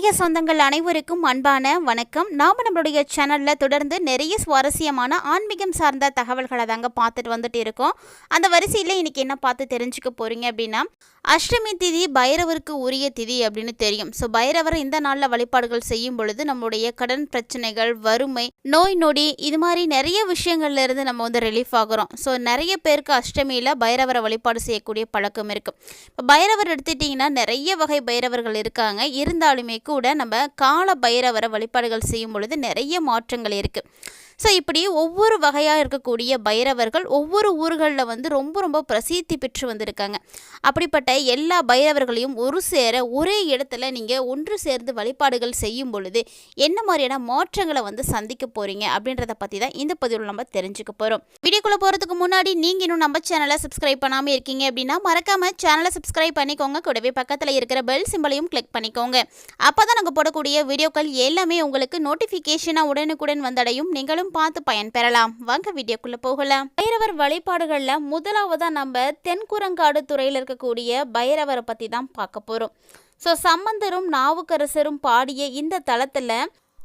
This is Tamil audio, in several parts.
ஆன்மீக சொந்தங்கள் அனைவருக்கும் அன்பான வணக்கம். நாம் நம்மளுடைய சேனலில் தொடர்ந்து நிறைய சுவாரஸ்யமான ஆன்மீகம் சார்ந்த தகவல்களை தாங்க பார்த்துட்டு வந்துட்டு இருக்கோம். அந்த வரிசையில் இன்னைக்கு என்ன பார்த்து தெரிஞ்சுக்க போறீங்க அப்படின்னா அஷ்டமி திதி பைரவருக்கு உரிய திதி அப்படின்னு தெரியும். ஸோ பைரவரை இந்த நாளில் வழிபாடுகள் செய்யும் பொழுது நம்மளுடைய கடன் பிரச்சனைகள் வறுமை நோய் நொடி இது மாதிரி நிறைய விஷயங்கள்ல இருந்து நம்ம வந்து ரிலீஃப் ஆகுறோம். ஸோ நிறைய பேருக்கு அஷ்டமியில் பைரவரை வழிபாடு செய்யக்கூடிய பழக்கம் இருக்கு. இப்போ பைரவர் எடுத்துட்டிங்கன்னா நிறைய வகை பைரவர்கள் இருக்காங்க. இருந்தாலுமே கூட நம்ம கால பைரவரை வழிபாடுகள் செய்யும் பொழுது நிறைய மாற்றங்கள் இருக்குது ஸோ இப்படி ஒவ்வொரு வகையாக இருக்கக்கூடிய பைரவர்கள் ஒவ்வொரு ஊர்களில் வந்து ரொம்ப ரொம்ப பிரசித்தி பெற்று வந்திருக்காங்க. அப்படிப்பட்ட எல்லா பைரவர்களையும் ஒரு சேர ஒரே இடத்துல நீங்கள் ஒன்று சேர்ந்து வழிபாடுகள் செய்யும் பொழுது என்ன மாதிரியான மாற்றங்களை வந்து சந்திக்க போகிறீங்க அப்படின்றத பற்றி தான் இந்த பதிவில் நம்ம தெரிஞ்சுக்க போகிறோம் வீடியோக்குள்ளே போகிறதுக்கு முன்னாடி நீங்கள் இன்னும் நம்ம சேனலை சப்ஸ்கிரைப் பண்ணாமல் இருக்கீங்க அப்படின்னா மறக்காமல் சேனலை சப்ஸ்கிரைப் பண்ணிக்கோங்க. கூடவே பக்கத்தில் இருக்கிற பெல் சிம்பளையும் கிளிக் பண்ணிக்கோங்க. அப்போ தான் நாங்கள் போடக்கூடிய வீடியோக்கள் எல்லாமே உங்களுக்கு நோட்டிஃபிகேஷனாக உடனுக்குடன் வந்தடையும். நீங்களும் பார்த்து பயன்பெறலாம் வாங்க வீடியோக்குள்ளே போகலாம். பைரவர் வழிபாடுகளில் முதலாவதாக நம்ம தென்குரங்காடு துறையில் இருக்கக்கூடிய பைரவரை பற்றி தான் பார்க்க போகிறோம் ஸோ சம்பந்தரும் நாவுக்கரசரும் பாடிய இந்த தளத்தில்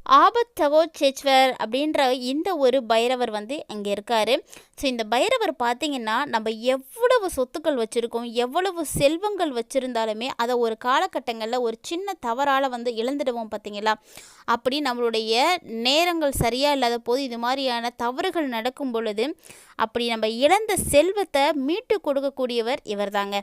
ஆபத்தவோ சேச்வர் அப்படின்ற இந்த ஒரு பைரவர் வந்து அங்கே இருக்கார். ஸோ இந்த பைரவர் பார்த்தீங்கன்னா நம்ம எவ்வளவு சொத்துக்கள் வச்சுருக்கோம் எவ்வளவு செல்வங்கள் வச்சுருந்தாலுமே அதை ஒரு காலகட்டங்களில் ஒரு சின்ன தவறால் வந்து இழந்துடுவோம் பார்த்தீங்களா? அப்படி நம்மளுடைய நேரங்கள் சரியாக இல்லாத போது இது மாதிரியான தவறுகள் நடக்கும் பொழுது அப்படி நம்ம இழந்த செல்வத்தை மீட்டு கொடுக்கக்கூடியவர் இவர் தாங்க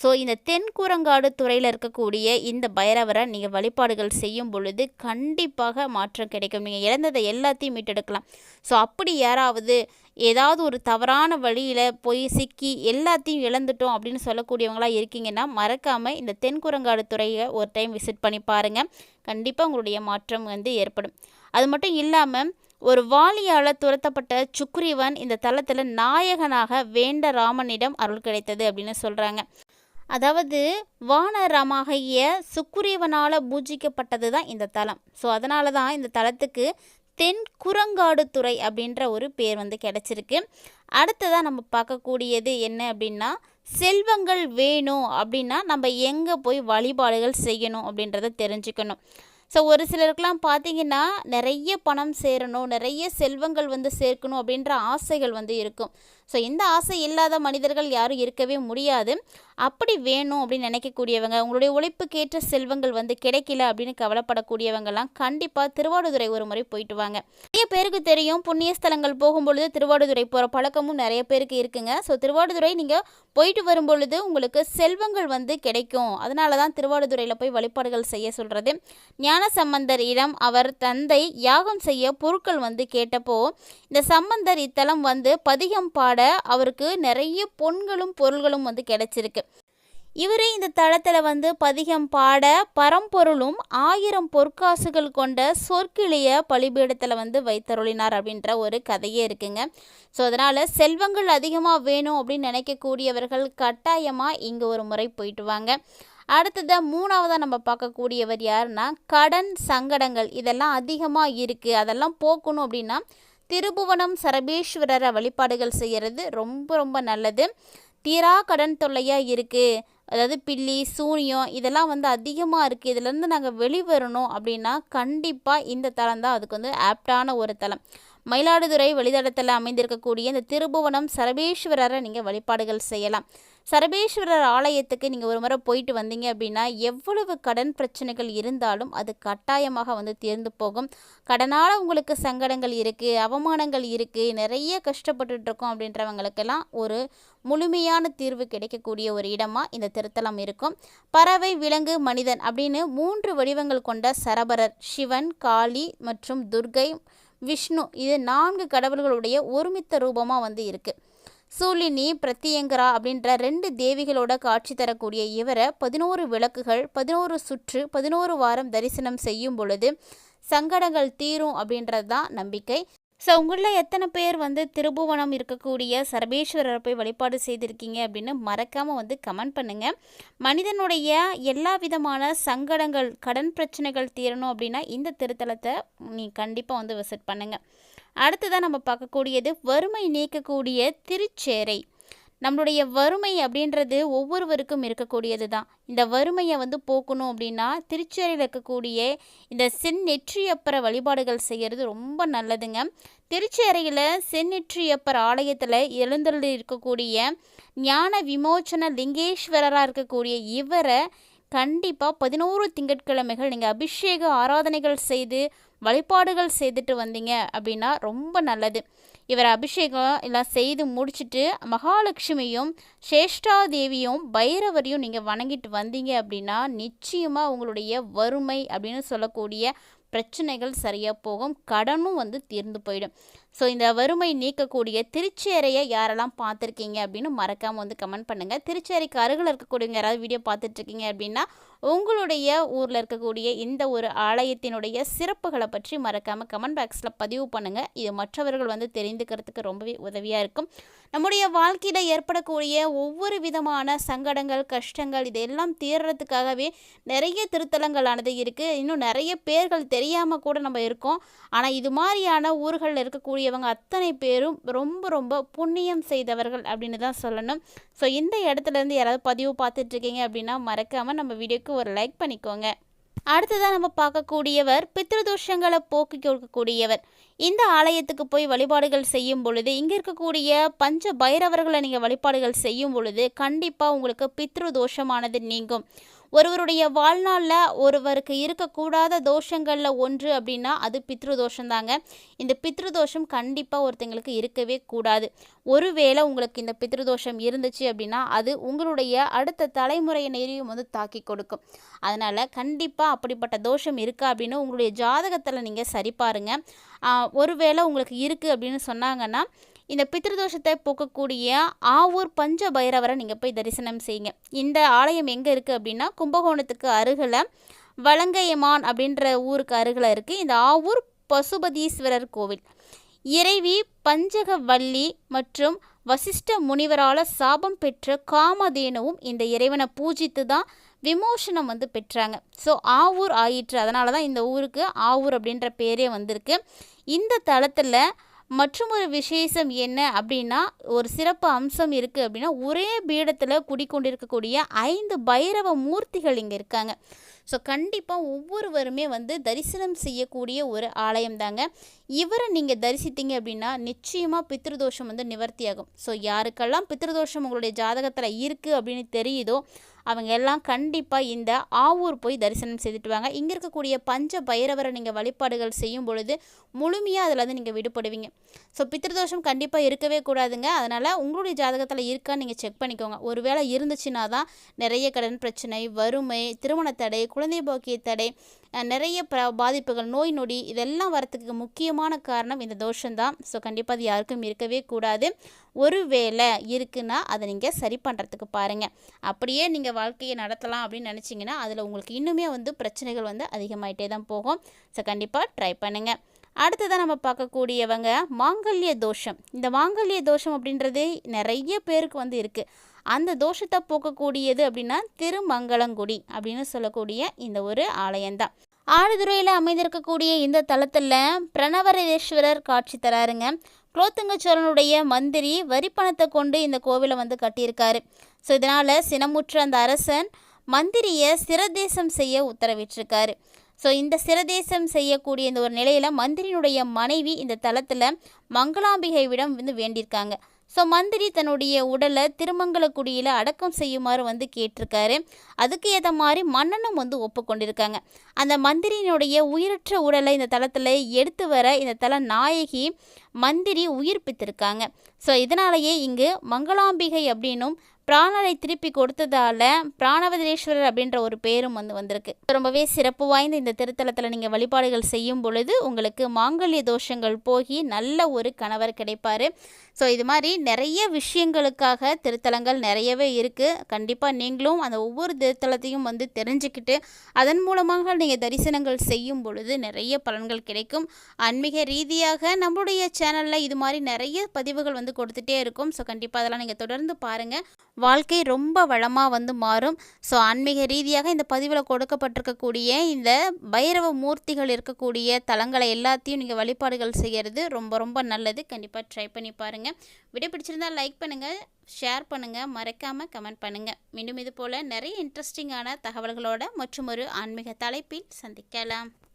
ஸோ இந்த தென்கூரங்காடு துறையில் இருக்கக்கூடிய இந்த பைரவரை நீங்கள் வழிபாடுகள் செய்யும் பொழுது கண்டிப்பாக மாற்றம் கிடைக்கும். நீங்கள் இழந்ததை எல்லாத்தையும் மீட்டெடுக்கலாம். ஸோ அப்படி யாராவது ஏதாவது ஒரு தவறான வழியில் போய் சிக்கி எல்லாத்தையும் இழந்துட்டோம் அப்படின்னு சொல்லக்கூடியவங்களாக இருக்கீங்கன்னா மறக்காமல் இந்த தென்குரங்காடு துறையை ஒரு டைம் விசிட் பண்ணி பாருங்கள் கண்டிப்பாக உங்களுடைய மாற்றம் வந்து ஏற்படும். அது மட்டும் இல்லாமல் ஒரு வாலியால் துரத்தப்பட்ட சுக்ரீவன் இந்த தளத்தில் நாயகனாக வேண்ட ராமனிடம் அருள் கிடைத்தது அப்படின்னு சொல்கிறாங்க அதாவது வானரமாகிய சுக்குரியவனால் பூஜிக்கப்பட்டது தான் இந்த தலம். ஸோ அதனால தான் இந்த தலத்துக்கு தென் குரங்காடு துறை அப்படின்ற ஒரு பேர் வந்து கிடச்சிருக்கு. அடுத்ததாக நம்ம பார்க்கக்கூடியது என்ன அப்படின்னா செல்வங்கள் வேணும் அப்படின்னா நம்ம எங்கே போய் வழிபாடுகள் செய்யணும் அப்படின்றத தெரிஞ்சுக்கணும். ஸோ ஒரு சிலருக்கெலாம் பார்த்தீங்கன்னா நிறைய பணம் சேரணும் நிறைய செல்வங்கள் வந்து சேர்க்கணும் அப்படின்ற ஆசைகள் வந்து இருக்கும். ஸோ இந்த ஆசை இல்லாத மனிதர்கள் யாரும் இருக்கவே முடியாது. அப்படி வேணும் அப்படின்னு நினைக்கக்கூடியவங்க உங்களுடைய உழைப்புக்கேற்ற செல்வங்கள் வந்து கிடைக்கல அப்படின்னு கவலைப்படக்கூடியவங்கெல்லாம் கண்டிப்பாக திருவாடுதுறை ஒரு முறை போயிட்டு வாங்க. நிறைய பேருக்கு தெரியும் புண்ணிய ஸ்தலங்கள் போகும்பொழுது திருவாடுதுறை போகிற பழக்கமும் நிறைய பேருக்கு இருக்குங்க. ஸோ திருவாடுதுறை நீங்கள் போயிட்டு வரும்பொழுது உங்களுக்கு செல்வங்கள் வந்து கிடைக்கும். அதனால தான் திருவாடுதுறையில் போய் வழிபாடுகள் செய்ய சொல்கிறது ஞான சம்பந்தர் இடம் அவர் தந்தை யாகம் செய்ய பொருட்கள் வந்து கேட்டப்போ இந்த சம்பந்தர் இத்தலம் வந்து பதிகம் பாட அவருக்கு நிறைய பொன்களும் பொருள்களும் வந்து கிடைச்சிருக்கு. இவரே இந்த தளத்தில் வந்து பதிகம் பாட பரம்பொருளும் ஆயிரம் பொற்காசுகள் கொண்ட சொற்கிளிய பலிபீடத்தில் வந்து வைத்தருளினார் அப்படின்ற ஒரு கதையே இருக்குங்க. ஸோ அதனால் செல்வங்கள் அதிகமாக வேணும் அப்படின்னு நினைக்கக்கூடியவர்கள் கட்டாயமாக இங்கே ஒரு முறை போயிட்டு வாங்க. அடுத்ததாக மூணாவதாக நம்ம பார்க்கக்கூடியவர் யாருன்னா கடன் சங்கடங்கள் இதெல்லாம் அதிகமாக இருக்குது அதெல்லாம் போக்கணும் அப்படின்னா திருபுவனம் சரபேஸ்வரரை வழிபாடுகள் செய்கிறது ரொம்ப ரொம்ப நல்லது. தீரா கடன் தொல்லையாக இருக்குது அதாவது பில்லி சூனியம் இதெல்லாம் வந்து அதிகமாக இருக்குது இதுலேருந்து நாங்கள் வெளிவரணும் அப்படின்னா கண்டிப்பாக இந்த தலம் தான் அதுக்கு வந்து ஆப்டான ஒரு தலம் மயிலாடுதுறை வழித்தடத்தில் அமைந்திருக்கக்கூடிய இந்த திருபுவனம் சரபேஸ்வரரை நீங்கள் வழிபாடுகள் செய்யலாம். சரபேஸ்வரர் ஆலயத்துக்கு நீங்கள் ஒரு முறை போயிட்டு வந்தீங்க அப்படின்னா எவ்வளவு கடன் பிரச்சனைகள் இருந்தாலும் அது கட்டாயமாக வந்து தீர்ந்து போகும். கடனால் உங்களுக்கு சங்கடங்கள் இருக்குது அவமானங்கள் இருக்குது நிறைய கஷ்டப்பட்டுட்டு இருக்கோம் அப்படின்றவங்களுக்கெல்லாம் ஒரு முழுமையான தீர்வு கிடைக்கக்கூடிய ஒரு இடமாக இந்த திருத்தலம் இருக்கும். பறவை விலங்கு மனிதன் அப்படின்னு மூன்று வடிவங்கள் கொண்ட சரபரர் சிவன் காளி மற்றும் துர்கை விஷ்ணு இது நான்கு கடவுள்களுடைய ஒருமித்த ரூபமாக வந்து இருக்குது சூலினி பிரத்தியங்கரா அப்படின்ற ரெண்டு தேவிகளோட காட்சி தரக்கூடிய இவரை பதினோரு விளக்குகள் பதினோரு சுற்று பதினோரு வாரம் தரிசனம் செய்யும் பொழுது சங்கடங்கள் தீரும் அப்படின்றது தான் நம்பிக்கை. ஸோ உங்களில் எத்தனை பேர் வந்து திருபுவனம் இருக்கக்கூடிய சர்வேஸ்வரரை போய் வழிபாடு செய்திருக்கீங்க அப்படின்னு மறக்காமல் வந்து கமெண்ட் பண்ணுங்கள் மனிதனுடைய எல்லா விதமான சங்கடங்கள் கடன் பிரச்சனைகள் தீரணும் அப்படின்னா இந்த திருத்தலத்தை நீ கண்டிப்பாக வந்து விசிட் பண்ணுங்கள் அடுத்ததாக நம்ம பார்க்கக்கூடியது வறுமை நீக்கக்கூடிய திருச்சேரை. நம்மளுடைய வறுமை அப்படின்றது ஒவ்வொருவருக்கும் இருக்கக்கூடியது தான் இந்த வறுமையை வந்து போக்கணும் அப்படின்னா திருச்சேரியில் இருக்கக்கூடிய இந்த செந்நெற்றியப்பரை வழிபாடுகள் செய்கிறது ரொம்ப நல்லதுங்க. திருச்சேரியில் செந்நெற்றியப்பர் ஆலயத்தில் எழுந்தருளி இருக்கக்கூடிய ஞான விமோச்சன லிங்கேஸ்வரராக இருக்கக்கூடிய இவரை கண்டிப்பாக பதினோரு திங்கட்கிழமைகள் நீங்கள் அபிஷேக ஆராதனைகள் செய்து வழிபாடுகள் செய்துட்டு வந்தீங்க அப்படின்னா ரொம்ப நல்லது. இவர் அபிஷேகம் எல்லாம் செய்து முடிச்சுட்டு மகாலட்சுமியும் சேஷ்டாதேவியும் பைரவரையும் நீங்கள் வணங்கிட்டு வந்தீங்க அப்படின்னா நிச்சயமாக உங்களுடைய வறுமை அப்படின்னு சொல்லக்கூடிய பிரச்சனைகள் சரியாக போகும். கடனும் வந்து தீர்ந்து போயிடும். ஸோ இந்த வறுமை நீக்கக்கூடிய திருச்சேரையை யாரெல்லாம் பார்த்துருக்கீங்க அப்படின்னு மறக்காமல் வந்து கமெண்ட் பண்ணுங்கள் திருச்சேரிக்கு அருகில் இருக்கக்கூடியவங்க யாராவது வீடியோ பார்த்துட்ருக்கீங்க அப்படின்னா உங்களுடைய ஊரில் இருக்கக்கூடிய இந்த ஒரு ஆலயத்தினுடைய சிறப்புகளை பற்றி மறக்காமல் கமெண்ட் பாக்ஸில் பதிவு பண்ணுங்கள் இது மற்றவர்கள் வந்து தெரிந்துக்கிறதுக்கு ரொம்பவே உதவியாக இருக்கும். நம்முடைய வாழ்க்கையில் ஏற்படக்கூடிய ஒவ்வொரு விதமான சங்கடங்கள் கஷ்டங்கள் இதெல்லாம் தீர்றதுக்காகவே நிறைய திருத்தலங்களானது இருக்குது இன்னும் நிறைய பேர்கள் தெரியாமல் கூட நம்ம இருக்கோம். ஆனால் இது மாதிரியான ஊர்களில் இருக்கக்கூடிய இவங்க அத்தனை பேரும் ரொம்ப ரொம்ப புண்ணியம் செய்தவர்கள் அப்படின்னு தான் சொல்லணும். ஸோ இந்த இடத்துலேருந்து யாராவது பதிவு பார்த்துட்ருக்கீங்க அப்படின்னா மறக்காமல் நம்ம வீடியோக்கு ஒரு லைக் பண்ணிக்கோங்க. அடுத்ததாக நம்ம பார்க்கக்கூடியவர் பித்ருதோஷங்களை போக்கி கொடுக்கக்கூடியவர். இந்த ஆலயத்துக்கு போய் வழிபாடுகள் செய்யும் பொழுது இங்கே இருக்கக்கூடிய பஞ்ச பைரவர்களை நீங்கள் வழிபாடுகள் செய்யும் பொழுது கண்டிப்பாக உங்களுக்கு பித்ரு தோஷமானது நீங்கும். ஒருவருடைய வாழ்நாளில் ஒருவருக்கு இருக்கக்கூடாத தோஷங்களில் ஒன்று அப்படின்னா அது பித்ரு தோஷம் இந்த பித்ரு தோஷம் கண்டிப்பாக ஒருத்தங்களுக்கு இருக்கவே கூடாது. ஒருவேளை உங்களுக்கு இந்த பித்ரு தோஷம் இருந்துச்சு அப்படின்னா அது உங்களுடைய அடுத்த தலைமுறையினரையும் வந்து தாக்கி கொடுக்கும். அதனால் கண்டிப்பாக அப்படிப்பட்ட தோஷம் இருக்கா அப்படின்னு உங்களுடைய ஜாதகத்தில் நீங்கள் சரி பாருங்கள் ஒருவேளை உங்களுக்கு இருக்குது அப்படின்னு சொன்னாங்கன்னா இந்த பித்ருதோஷத்தை போக்கக்கூடிய ஆவூர் பஞ்ச பைரவரை நீங்கள் போய் தரிசனம் செய்யுங்க. இந்த ஆலயம் எங்கே இருக்குது அப்படின்னா கும்பகோணத்துக்கு அருகில் வலங்கையமான் அப்படின்ற ஊருக்கு அருகில் இருக்குது இந்த ஆவூர் பசுபதீஸ்வரர் கோவில். இறைவி பஞ்சகவல்லி மற்றும் வசிஷ்ட முனிவரால் சாபம் பெற்ற காமதேனுவும் இந்த இறைவனை பூஜித்து தான் விமோசனம் வந்து பெற்றாங்க. ஸோ ஆவூர் ஆயிற்று. அதனால தான் இந்த ஊருக்கு ஆவூர் அப்படின்ற பேரே வந்திருக்கு. இந்த தளத்தில் மற்றும் ஒரு விசேஷம் என்ன அப்படின்னா ஒரு சிறப்பு அம்சம் இருக்குது அப்படின்னா ஒரே பீடத்தில் குடிக்கொண்டிருக்கக்கூடிய ஐந்து பைரவ மூர்த்திகள் இங்கே இருக்காங்க. ஸோ கண்டிப்பாக ஒவ்வொருவருமே வந்து தரிசனம் செய்யக்கூடிய ஒரு ஆலயம் தாங்க. இவரை நீங்கள் தரிசித்தீங்க அப்படின்னா நிச்சயமாக பித்ருதோஷம் வந்து நிவர்த்தியாகும். ஸோ யாருக்கெல்லாம் பித்ருதோஷம் உங்களுடைய ஜாதகத்தில் இருக்குது அப்படின்னு தெரியுதோ அவங்க எல்லாம் கண்டிப்பாக இந்த ஆவூர் போய் தரிசனம் செய்துட்டு வாங்க. இங்கே இருக்கக்கூடிய பஞ்ச பைரவரை நீங்கள் வழிபாடுகள் செய்யும் பொழுது முழுமையாக அதில் வந்து நீங்கள் விடுபடுவீங்க. ஸோ பித்திருதோஷம் கண்டிப்பாக இருக்கவே கூடாதுங்க. அதனால் உங்களுடைய ஜாதகத்தில் இருக்கான்னு நீங்கள் செக் பண்ணிக்கோங்க. ஒருவேளை இருந்துச்சுன்னா தான் நிறைய கடன் பிரச்சனை வறுமை திருமண தடை குழந்தை பாக்கிய தடை நிறைய ப பாதிப்புகள் நோய் நொடி இதெல்லாம் வரத்துக்கு முக்கியமான காரணம் இந்த தோஷம்தான். ஸோ கண்டிப்பாக அது யாருக்கும் இருக்கவே கூடாது. ஒரு வேலை இருக்குன்னா அதை நீங்கள் சரி பண்ணுறதுக்கு பாருங்கள் அப்படியே நீங்கள் வாழ்க்கையை நடத்தலாம் அப்படின்னு நினச்சிங்கன்னா அதில் உங்களுக்கு இன்னுமே வந்து பிரச்சனைகள் வந்து அதிகமாகிட்டே தான் போகும். ஸோ கண்டிப்பாக ட்ரை பண்ணுங்கள் அடுத்ததாக நம்ம பார்க்கக்கூடியவங்க மாங்கல்ய தோஷம். இந்த மாங்கல்ய தோஷம் அப்படின்றது நிறைய பேருக்கு வந்து இருக்குது அந்த தோஷத்தை போக்கக்கூடியது அப்படின்னா திருமங்கலங்குடி அப்படின்னு சொல்லக்கூடிய இந்த ஒரு ஆலயம்தான் ஆடுதுறையில் அமைந்திருக்கக்கூடிய இந்த தளத்தில் பிரணவரேஸ்வரர் காட்சி தராருங்க. குலோத்துங்க மந்திரி வரிப்பணத்தை கொண்டு இந்த கோவிலை வந்து கட்டியிருக்காரு. ஸோ இதனால் சினமுற்ற அந்த அரசன் மந்திரியை சிரதேசம் செய்ய உத்தரவிட்டிருக்காரு. ஸோ இந்த சிரதேசம் செய்யக்கூடிய இந்த ஒரு நிலையில் மந்திரியினுடைய மனைவி இந்த தளத்தில் மங்களாம்பிகைவிடம் வந்து வேண்டியிருக்காங்க. ஸோ மந்திரி தன்னுடைய உடலை திருமங்கலக்குடியில் அடக்கம் செய்யுமாறு வந்து கேட்டிருக்காரு. அதுக்கு ஏற்ற மாதிரி மன்னனும் வந்து ஒப்புக்கொண்டிருக்காங்க. அந்த மந்திரியினுடைய உயிரற்ற உடலை இந்த தளத்தில் எடுத்து வர இந்த தல நாயகி மந்திரி உயிர்ப்பித்திருக்காங்க. ஸோ இதனாலேயே இங்கு மங்களாம்பிகை அப்படின்னும் பிராணனை திருப்பி கொடுத்ததால பிராணவதீஸ்வரர் அப்படின்ற ஒரு பேரும் வந்து வந்திருக்கு. ரொம்பவே சிறப்பு வாய்ந்த இந்த திருத்தலத்தில் நீங்கள் வழிபாடுகள் செய்யும் பொழுது உங்களுக்கு மாங்கல்ய தோஷங்கள் போகி நல்ல ஒரு கணவர் கிடைப்பார். ஸோ இது மாதிரி நிறைய விஷயங்களுக்காக திருத்தலங்கள் நிறையவே இருக்குது கண்டிப்பாக நீங்களும் அந்த ஒவ்வொரு திருத்தலத்தையும் வந்து தெரிஞ்சுக்கிட்டு அதன் மூலமாக நீங்கள் தரிசனங்கள் செய்யும் பொழுது நிறைய பலன்கள் கிடைக்கும். ஆன்மீக ரீதியாக நம்மளுடைய சேனலில் இது மாதிரி நிறைய பதிவுகள் வந்து கொடுத்துட்டே இருக்கும். ஸோ கண்டிப்பாக அதெல்லாம் நீங்கள் தொடர்ந்து பாருங்கள் வாழ்க்கை ரொம்ப வளமாக வந்து மாறும். ஸோ ஆன்மீக ரீதியாக இந்த பதிவில் கொடுக்கப்பட்டிருக்கக்கூடிய இந்த பைரவ மூர்த்திகள் இருக்கக்கூடிய தலங்களை எல்லாத்தையும் நீங்கள் வழிபாடுகள் செய்கிறது ரொம்ப ரொம்ப நல்லது. கண்டிப்பாக ட்ரை பண்ணி பாருங்கள் வீடியோ பிடிச்சிருந்தால் லைக் பண்ணுங்கள் ஷேர் பண்ணுங்கள் மறக்காமல் கமெண்ட் பண்ணுங்கள் மீண்டும் இது போல் நிறைய இன்ட்ரெஸ்டிங்கான தகவல்களோட மற்றும் ஒரு ஆன்மீக தலைப்பில் சந்திக்கலாம்.